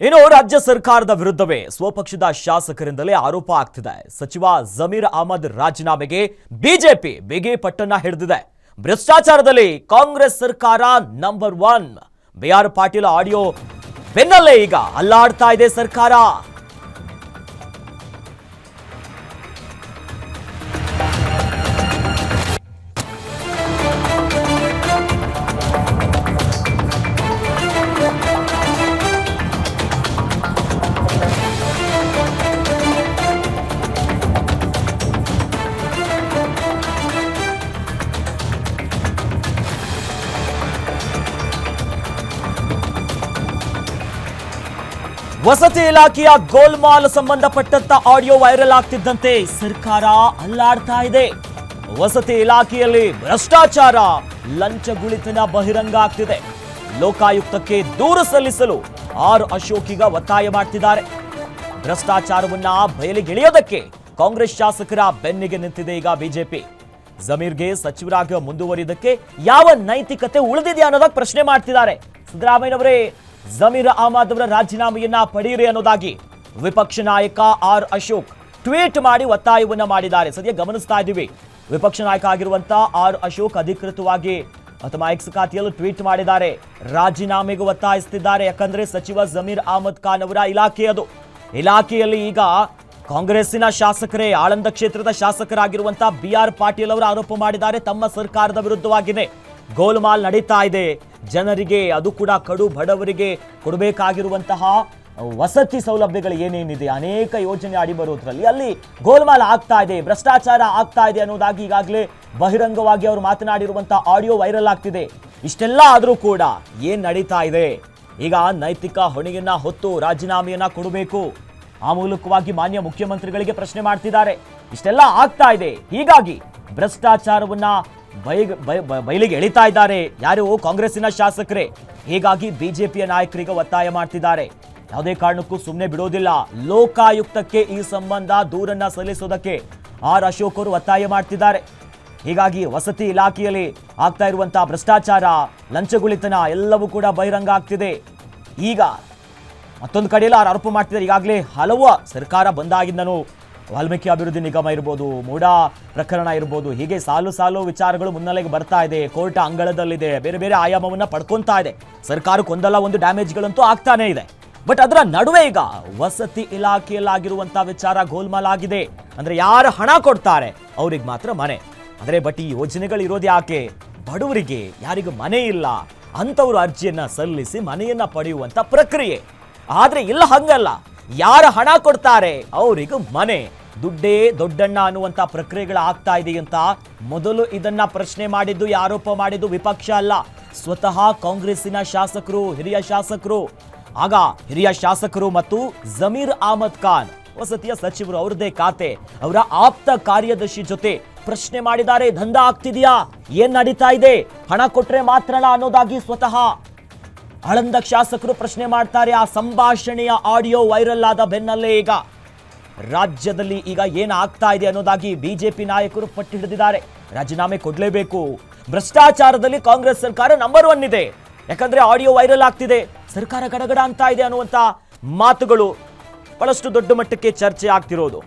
ಇನ್ನು ರಾಜ್ಯ ಸರ್ಕಾರದ ವಿರುದ್ಧವೇ ಸ್ವಪಕ್ಷದ ಶಾಸಕರಿಂದಲೇ ಆರೋಪ ಆಗ್ತಿದೆ. ಸಚಿವ ಜಮೀರ್ ಅಹಮದ್ ರಾಜೀನಾಮೆಗೆ ಬಿಜೆಪಿ ಬಿಗಿ ಪಟ್ಟನ್ನ ಹಿಡಿದಿದೆ. ಭ್ರಷ್ಟಾಚಾರದಲ್ಲಿ ಕಾಂಗ್ರೆಸ್ ಸರ್ಕಾರ number one. B R Patil audio ಬೆನ್ನಲ್ಲೇ ಈಗ ಅಲ್ಲಾಡ್ತಾ ಇದೆ ಸರ್ಕಾರ. ವಸತಿ ಇಲಾಖೆಯ ಗೋಲ್ಮಾಲ್ ಸಂಬಂಧಪಟ್ಟಂತ ಆಡಿಯೋ ವೈರಲ್ ಆಗ್ತಿದ್ದಂತೆ ಸರ್ಕಾರ ಅಲ್ಲಾಡ್ತಾ ಇದೆ. ವಸತಿ ಇಲಾಖೆಯಲ್ಲಿ ಭ್ರಷ್ಟಾಚಾರ ಲಂಚಗುಳಿತನ ಬಹಿರಂಗ ಆಗ್ತಿದೆ. ಲೋಕಾಯುಕ್ತಕ್ಕೆ ದೂರು ಸಲ್ಲಿಸಲು ಆರ್ ಅಶೋಕಿಗ ಒತ್ತಾಯ ಮಾಡ್ತಿದ್ದಾರೆ. ಭ್ರಷ್ಟಾಚಾರವನ್ನ ಬಯಲಿಗೆಳೆಯೋದಕ್ಕೆ ಕಾಂಗ್ರೆಸ್ ಶಾಸಕರ ಬೆನ್ನಿಗೆ ನಿಂತಿದೆ ಈಗ ಬಿಜೆಪಿ. ಜಮೀರ್ಗೆ ಸಚಿವರಾಗಿ ಮುಂದುವರಿದಕ್ಕೆ ಯಾವ ನೈತಿಕತೆ ಉಳಿದಿದೆ ಅನ್ನೋದಕ್ಕೆ ಪ್ರಶ್ನೆ ಮಾಡ್ತಿದ್ದಾರೆ. ಸಿದ್ದರಾಮಯ್ಯನವರೇ ಜಮೀರ್ ಅಹಮದ್ ಅವರ ರಾಜೀನಾಮೆಯನ್ನ ಪಡೆಯಿರಿ ಅನ್ನೋದಾಗಿ ವಿಪಕ್ಷ ನಾಯಕ ಆರ್ ಅಶೋಕ್ ಟ್ವೀಟ್ ಮಾಡಿ ಒತ್ತಾಯವನ್ನ ಮಾಡಿದ್ದಾರೆ. ಸದ್ಯ ಗಮನಿಸ್ತಾ ಇದ್ದೀವಿ. ವಿಪಕ್ಷ ನಾಯಕ ಆಗಿರುವಂತ ಆರ್ ಅಶೋಕ್ ಅಧಿಕೃತವಾಗಿ ತಮ್ಮ ಎಕ್ಸ್ ಖಾತೆಯಲ್ಲೂ ಟ್ವೀಟ್ ಮಾಡಿದ್ದಾರೆ. ರಾಜೀನಾಮೆಗೆ ಒತ್ತಾಯಿಸುತ್ತಿದ್ದಾರೆ ಯಾಕಂದ್ರೆ ಸಚಿವ ಜಮೀರ್ ಅಹಮದ್ ಖಾನ್ ಅವರ ಇಲಾಖೆ ಅದು. ಇಲಾಖೆಯಲ್ಲಿ ಈಗ ಕಾಂಗ್ರೆಸ್ಸಿನ ಶಾಸಕರೇ, ಆಳಂದ ಕ್ಷೇತ್ರದ ಶಾಸಕರಾಗಿರುವಂತಹ ಬಿ ಆರ್ ಪಾಟೀಲ್ ಅವರು ಆರೋಪ ಮಾಡಿದ್ದಾರೆ. ತಮ್ಮ ಸರ್ಕಾರದ ವಿರುದ್ಧವಾಗಿದೆ ಗೋಲ್ಮಾಲ್ ನಡೀತಾ ಇದೆ. ಜನರಿಗೆ ಅದು ಕೂಡ ಕಡು ಬಡವರಿಗೆ ಕೊಡಬೇಕಾಗಿರುವಂತಹ ವಸತಿ ಸೌಲಭ್ಯಗಳು ಏನೇನಿದೆ? ಅನೇಕ ಯೋಜನೆ ಅಡಿ ಬರೋದ್ರಲ್ಲಿ ಅಲ್ಲಿ ಗೋಲ್ಮಾಲ್ ಆಗ್ತಾ ಇದೆ, ಭ್ರಷ್ಟಾಚಾರ ಆಗ್ತಾ ಇದೆ ಅನ್ನೋದಾಗಿ ಈಗಾಗಲೇ ಬಹಿರಂಗವಾಗಿ ಅವರು ಮಾತನಾಡಿರುವಂತಹ ಆಡಿಯೋ ವೈರಲ್ ಆಗ್ತಿದೆ. ಇಷ್ಟೆಲ್ಲ ಆದರೂ ಕೂಡ ಏನ್ ನಡೀತಾ ಇದೆ? ಈಗ ನೈತಿಕ ಹೊಣೆಯನ್ನ ಹೊತ್ತು ರಾಜೀನಾಮೆಯನ್ನ ಕೊಡಬೇಕು. ಆ ಮೂಲಕವಾಗಿ ಮಾನ್ಯ ಮುಖ್ಯಮಂತ್ರಿಗಳಿಗೆ ಪ್ರಶ್ನೆ ಮಾಡ್ತಿದ್ದಾರೆ. ಇಷ್ಟೆಲ್ಲ ಆಗ್ತಾ ಇದೆ. ಹೀಗಾಗಿ ಭ್ರಷ್ಟಾಚಾರವನ್ನ ಬೈ- ಬೈ- ಬೈ- ಬಯಲಿಗೆ ಎಳಿತಾ ಇದ್ದಾರೆ. ಯಾರು? ಕಾಂಗ್ರೆಸ್ಸಿನ ಶಾಸಕರೇ. ಹೀಗಾಗಿ ಬಿಜೆಪಿಯ ನಾಯಕರಿಗೆ ಒತ್ತಾಯ ಮಾಡ್ತಿದ್ದಾರೆ. ಯಾವುದೇ ಕಾರಣಕ್ಕೂ ಸುಮ್ಮನೆ ಬಿಡೋದಿಲ್ಲ. ಲೋಕಾಯುಕ್ತಕ್ಕೆ ಈ ಸಂಬಂಧ ದೂರನ್ನ ಸಲ್ಲಿಸೋದಕ್ಕೆ ಆರ್ ಅಶೋಕ್ ಅವರು ಒತ್ತಾಯ ಮಾಡ್ತಿದ್ದಾರೆ. ಹೀಗಾಗಿ ವಸತಿ ಇಲಾಖೆಯಲ್ಲಿ ಆಗ್ತಾ ಇರುವಂತಹ ಭ್ರಷ್ಟಾಚಾರ, ಲಂಚಗುಳಿತನ ಎಲ್ಲವೂ ಕೂಡ ಬಹಿರಂಗ ಆಗ್ತಿದೆ. ಈಗ ಮತ್ತೊಂದು ಕಡೆಯಲ್ಲಿ ಅವ್ರು ಆರೋಪ ಮಾಡ್ತಿದ್ದಾರೆ. ಈಗಾಗಲೇ ಹಲವು ಸರ್ಕಾರ ಬಂದಾಗಿಂದನೂ ವಾಲ್ಮೀಕಿ ಅಭಿವೃದ್ಧಿ ನಿಗಮ ಇರ್ಬೋದು ಮೂಡಾ ಪ್ರಕರಣ ಇರ್ಬೋದು, ಹೀಗೆ ಸಾಲು ಸಾಲು ವಿಚಾರಗಳು ಮುನ್ನೆಲೆಗೆ ಬರ್ತಾ ಇದೆ, ಕೋರ್ಟ್ ಅಂಗಳದಲ್ಲಿದೆ, ಬೇರೆ ಬೇರೆ ಆಯಾಮವನ್ನ ಪಡ್ಕೊತಾ ಇದೆ. ಸರ್ಕಾರಕ್ಕೊಂದಲ್ಲ ಒಂದು ಡ್ಯಾಮೇಜ್ಗಳಂತೂ ಆಗ್ತಾನೇ ಇದೆ. ಬಟ್ ಅದರ ನಡುವೆ ಈಗ ವಸತಿ ಇಲಾಖೆಯಲ್ಲಾಗಿರುವಂತಹ ವಿಚಾರ ಗೋಲ್ಮಾಲ್ ಆಗಿದೆ ಅಂದ್ರೆ ಯಾರು ಹಣ ಕೊಡ್ತಾರೆ? ಅವ್ರಿಗೆ ಮಾತ್ರ ಮನೆ. ಅಂದ್ರೆ ಬಟ್ ಈ ಯೋಜನೆಗಳು ಇರೋದು ಯಾಕೆ? ಬಡವರಿಗೆ ಯಾರಿಗೂ ಮನೆ ಇಲ್ಲ. ಅಂಥವ್ರು ಅರ್ಜಿಯನ್ನ ಸಲ್ಲಿಸಿ ಮನೆಯನ್ನ ಪಡೆಯುವಂತ ಪ್ರಕ್ರಿಯೆ. ಆದ್ರೆ ಇಲ್ಲ ಹಂಗಲ್ಲ. ಯಾರ ಹಣ ಕೊಡ್ತಾರೆ? ಅವರಿಗೂ ಮನೆ. ದುಡ್ಡೇ ದೊಡ್ಡಣ್ಣ ಅನ್ನುವಂತ ಪ್ರಕ್ರಿಯೆಗಳು ಆಗ್ತಾ ಇದೆ ಅಂತ ಮೊದಲು ಇದನ್ನ ಪ್ರಶ್ನೆ ಮಾಡಿದ್ದು ಆರೋಪ ಮಾಡಿದ್ದು ವಿಪಕ್ಷ ಅಲ್ಲ. ಸ್ವತಃ ಕಾಂಗ್ರೆಸ್ಸಿನ ಶಾಸಕರು, ಹಿರಿಯ ಶಾಸಕರು. ಆಗ ಹಿರಿಯ ಶಾಸಕರು ಮತ್ತು ಜಮೀರ್ ಅಹಮದ್ ಖಾನ್, ವಸತಿಯ ಸಚಿವರು ಅವರದೇ ಖಾತೆ. ಅವರ ಆಪ್ತ ಕಾರ್ಯದರ್ಶಿ ಜೊತೆ ಪ್ರಶ್ನೆ ಮಾಡಿದ್ದಾರೆ, ದಂಧ ಆಗ್ತಿದ್ಯಾ? ಏನ್ ನಡೀತಾ ಇದೆ? ಹಣ ಕೊಟ್ರೆ ಮಾತ್ರನಾ ಅನ್ನೋದಾಗಿ ಸ್ವತಃ ಆಳಂದ ಶಾಸಕರು ಪ್ರಶ್ನೆ ಮಾಡ್ತಾರೆ. ಆ ಸಂಭಾಷಣೆಯ ಆಡಿಯೋ ವೈರಲ್ ಆದ ಬೆನ್ನಲ್ಲೇ ಈಗ ರಾಜ್ಯದಲ್ಲಿ ಈಗ ಏನಾಗ್ತಾ ಇದೆ ಅನ್ನೋದಾಗಿ ಬಿಜೆಪಿ ನಾಯಕರು ಪಟ್ಟು ಹಿಡಿದಿದ್ದಾರೆ ರಾಜೀನಾಮೆ ಕೊಡಲೇಬೇಕು. ಭ್ರಷ್ಟಾಚಾರದಲ್ಲಿ ಕಾಂಗ್ರೆಸ್ ಸರ್ಕಾರ ನಂಬರ್ ಒನ್ ಇದೆ. ಯಾಕಂದ್ರೆ ಆಡಿಯೋ ವೈರಲ್ ಆಗ್ತಿದೆ. ಸರ್ಕಾರ ಗಡಗಡ ಅಂತ ಇದೆ ಅನ್ನುವಂತ ಮಾತುಗಳು ಬಹಳಷ್ಟು ದೊಡ್ಡ ಮಟ್ಟಕ್ಕೆ ಚರ್ಚೆ ಆಗ್ತಿರೋದು.